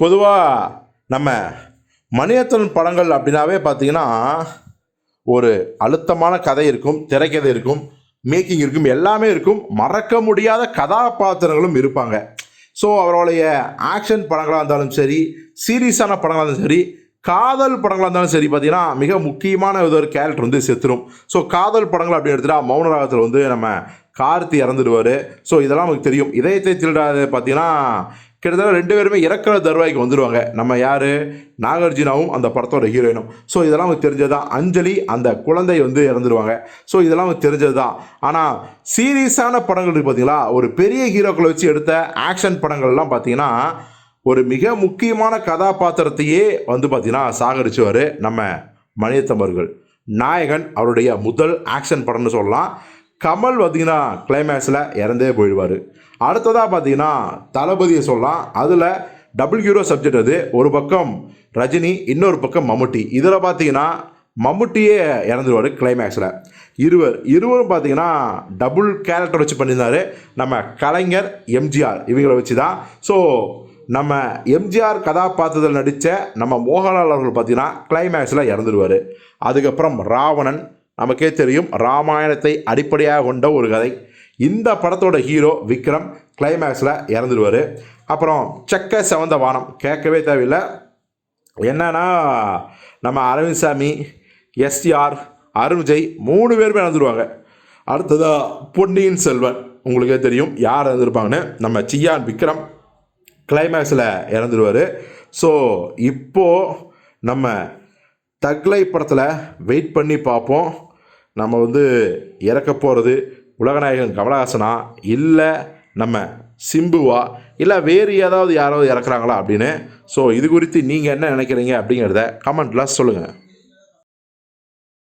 பொதுவாக நம்ம மணியத்தன் படங்கள் அப்படின்னாவே பார்த்தீங்கன்னா ஒரு அழுத்தமான கதை இருக்கும் திரைக்கதை இருக்கும் மேக்கிங் இருக்கும் எல்லாமே இருக்கும். மறக்க முடியாத கதாபாத்திரங்களும் இருப்பாங்க. ஸோ அவருடைய ஆக்ஷன் படங்களாக இருந்தாலும் சரி சீரியஸான படங்களாக இருந்தாலும் சரி காதல் படங்களாக இருந்தாலும் சரி பார்த்தீங்கன்னா மிக முக்கியமான ஒரு கேரக்டர் வந்து செத்துரும். ஸோ காதல் படங்கள் அப்படின்னு எடுத்துட்டா மௌனராகத்தில் வந்து நம்ம கார்த்தி இறந்துடுவார். ஸோ இதெல்லாம் நமக்கு தெரியும். இதயத்தை திருடாது பார்த்தீங்கன்னா கிட்டத்தட்ட ரெண்டு பேருமே இறக்கிற தருவாய்க்கு வந்துடுவாங்க நம்ம யார்? நாகார்ஜுனாவும் அந்த படத்தோட ஹீரோயினும். ஸோ இதெல்லாம் நமக்கு தெரிஞ்சது தான் அஞ்சலி அந்த குழந்தை வந்து இறந்துடுவாங்க ஸோ இதெல்லாம் நமக்கு தெரிஞ்சது தான் ஆனால் சீரியஸான படங்கள் இருக்குது பார்த்தீங்களா ஒரு பெரிய ஹீரோக்களை வச்சு எடுத்த ஆக்ஷன் படங்கள்லாம் பார்த்தீங்கன்னா ஒரு மிக முக்கியமான கதாபாத்திரத்தையே வந்து பார்த்தீங்கன்னா சாகரிச்சுவார் நம்ம மணியத்தம்பர்கள் நாயகன் அவருடைய முதல் ஆக்ஷன் படம்னு சொல்லலாம். கமல் பார்த்தீங்கன்னா கிளைமேக்ஸில் இறந்தே போயிடுவார். அடுத்ததாக பார்த்தீங்கன்னா தளபதியை சொல்லலாம். அதில் டபுள் ஹீரோ சப்ஜெக்ட் அது. ஒரு பக்கம் ரஜினி இன்னொரு பக்கம் மம்முட்டி. இதில் பார்த்தீங்கன்னா மம்முட்டியே இறந்துருவார் கிளைமேக்ஸில் இருவர். இருவரும் பார்த்தீங்கன்னா டபுள் கேரக்டர் வச்சு பண்ணியிருந்தாரு. நம்ம கலைஞர் எம்ஜிஆர் இவங்களை வச்சு தான் ஸோ நம்ம எம்ஜிஆர் கதாபாத்திரத்தில் நடித்த நம்ம மோகன்லால் அவர்கள் பார்த்தீங்கன்னா கிளைமேக்ஸில் இறந்துருவார். அதுக்கப்புறம் ராவணன் நமக்கே தெரியும் ராமாயணத்தை அடிப்படையாக கொண்ட ஒரு கதை. இந்த படத்தோட ஹீரோ விக்ரம் கிளைமேக்ஸில் இறந்துடுவார். அப்புறம் செக்க செவந்த வானம். கேட்கவே தேவையில்லை. என்னன்னா நம்ம அரவிந்த் சாமி எஸ்டிஆர் அருண்ஜெய் மூணு பேருமே இறந்துருவாங்க. அடுத்ததாக பொன்னியின் செல்வன். உங்களுக்கே தெரியும் யார் இறந்துருப்பாங்கன்னு. நம்ம சியான் விக்ரம் கிளைமேக்ஸில் இறந்துருவார். ஸோ இப்போது நம்ம தக்லை படத்தில் வெயிட் பண்ணி பார்ப்போம். நம்ம வந்து இறக்க போகிறது உலகநாயகன் கமலஹாசனா இல்லை நம்ம சிம்புவா? இல்லை வேறு ஏதாவது யாராவது இறக்குறாங்களா அப்படின்னு? ஸோ இது குறித்து நீங்கள் என்ன நினைக்கிறீங்க அப்படிங்கிறத கமெண்ட்டில் சொல்லுங்கள்